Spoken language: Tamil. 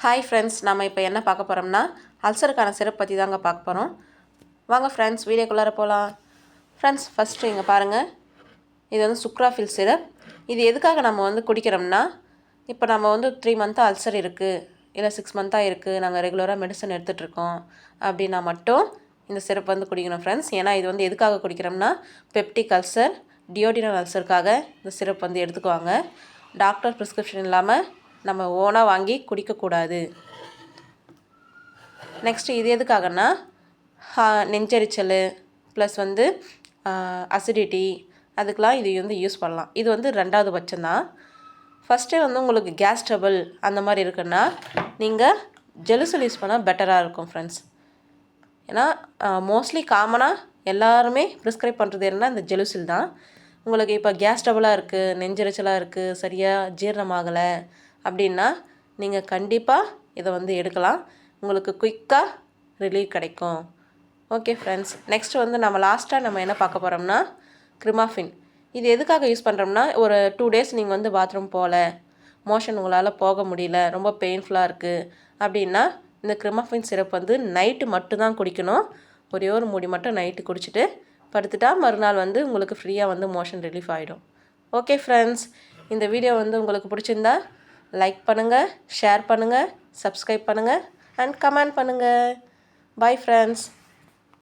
ஹாய் ஃப்ரெண்ட்ஸ் நம்ம இப்போ என்ன பார்க்க போகிறோம்னா அல்சருக்கான சிறப்பு பற்றி தாங்க பார்க்க போகிறோம் வாங்க ஃப்ரெண்ட்ஸ் வீடியோக்குள்ளார போகலாம் ஃப்ரெண்ட்ஸ் ஃபஸ்ட்டு இங்கே பாருங்கள் இது வந்து சுக்ராஃபில் சிரப். இது எதுக்காக நம்ம வந்து குடிக்கிறோம்னா இப்போ நம்ம வந்து த்ரீ மந்த்தாக அல்சர் இருக்குது இல்லை சிக்ஸ் மந்த்தாக இருக்குது நாங்கள் ரெகுலராக மெடிசன் எடுத்துகிட்ருக்கோம் அப்படின்னா மட்டும் இந்த சிரப் வந்து குடிக்கணும் ஃப்ரெண்ட்ஸ் ஏன்னா இது வந்து எதுக்காக குடிக்கிறோம்னா பெப்டிக் அல்சர் டியோடினல் அல்சருக்காக இந்த சிரப் வந்து எடுத்துக்குவாங்க. டாக்டர் ப்ரிஸ்கிரிப்ஷன் இல்லாமல் நம்ம ஓனாக வாங்கி குடிக்கக்கூடாது. நெக்ஸ்ட்டு இது எதுக்காகன்னா நெஞ்சரிச்சல் நெஞ்செரிச்சல் ப்ளஸ் வந்து அசிடிட்டி அதுக்கெலாம் இது வந்து யூஸ் பண்ணலாம். இது வந்து ரெண்டாவது பட்சம்தான். ஃபஸ்ட்டே வந்து உங்களுக்கு கேஸ் ட்ரபிள் அந்த மாதிரி இருக்குன்னா நீங்கள் ஜெலுசல் யூஸ் பண்ணால் பெட்டராக இருக்கும் ஃப்ரெண்ட்ஸ் ஏன்னா மோஸ்ட்லி காமனாக எல்லாருமே ப்ரிஸ்கிரைப் பண்ணுறது என்னன்னா இந்த ஜெலுசில் தான் உங்களுக்கு இப்போ கேஸ் ட்ரபிளாக இருக்குது நெஞ்செரிச்சலாக இருக்குது சரியாக ஜீரணமாகலை அப்படின்னா நீங்கள் கண்டிப்பாக இதை வந்து எடுக்கலாம். உங்களுக்கு குயிக்காக ரிலீவ் கிடைக்கும். ஓகே ஃப்ரெண்ட்ஸ் நெக்ஸ்ட் வந்து நம்ம லாஸ்ட்டாக நம்ம என்ன பார்க்க போகிறோம்னா கிரிமாஃபின் இது எதுக்காக யூஸ் பண்ணுறோம்னா ஒரு டூ டேஸ் நீங்கள் வந்து பாத்ரூம் போகல மோஷன் உங்களால் போக முடியல ரொம்ப பெயின்ஃபுல்லாக இருக்குது அப்படின்னா இந்த கிரிமாஃபின் சிரப் வந்து நைட்டு மட்டும்தான் குடிக்கணும். ஒரே ஒரு மூடி மட்டும் நைட்டு குடிச்சிட்டு படுத்துட்டா மறுநாள் வந்து உங்களுக்கு ஃப்ரீயாக வந்து மோஷன் ரிலீஃப் ஆகிடும் ஓகே ஃப்ரெண்ட்ஸ் இந்த வீடியோ வந்து உங்களுக்கு பிடிச்சிருந்தா லைக் பண்ணுங்கள் ஷேர் பண்ணுங்கள் சப்ஸ்கிரைப் பண்ணுங்கள் அண்ட் கமெண்ட் பண்ணுங்கள் பாய் ஃப்ரெண்ட்ஸ்